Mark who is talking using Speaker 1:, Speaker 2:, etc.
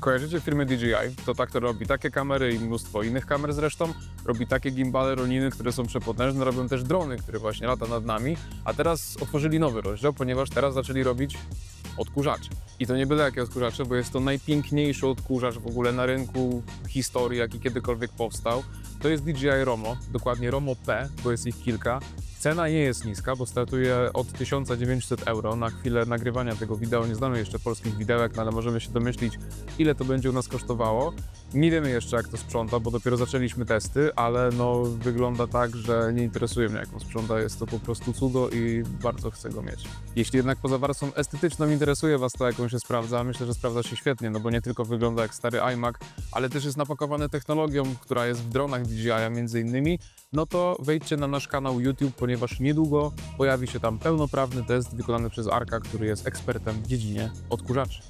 Speaker 1: Kojarzycie firmę DJI? To tak to robi takie kamery i mnóstwo innych kamer zresztą. Robi takie gimbale, roniny, które są przepotężne. Robią też drony, które właśnie lata nad nami. A teraz otworzyli nowy rozdział, ponieważ teraz zaczęli robić odkurzacze. I to nie byle jakie odkurzacze, bo jest to najpiękniejszy odkurzacz w ogóle na rynku historii, jaki kiedykolwiek powstał. To jest DJI Romo, dokładnie Romo P, bo jest ich kilka. Cena nie jest niska, bo startuje od 1900 euro. Na chwilę nagrywania tego wideo nie znamy jeszcze polskich widełek, no ale możemy się domyślić, ile to będzie u nas kosztowało. Nie wiemy jeszcze, jak to sprząta, bo dopiero zaczęliśmy testy, ale no wygląda tak, że nie interesuje mnie, jak on sprząta. Jest to po prostu cudo i bardzo chcę go mieć. Jeśli jednak poza warstwą estetyczną interesuje Was to, jak on się sprawdza, myślę, że sprawdza się świetnie, no bo nie tylko wygląda jak stary iMac, ale też jest napakowany technologią, która jest w dronach DJI między innymi, no to wejdźcie na nasz kanał YouTube, ponieważ niedługo pojawi się tam pełnoprawny test wykonany przez Arka, który jest ekspertem w dziedzinie odkurzaczy.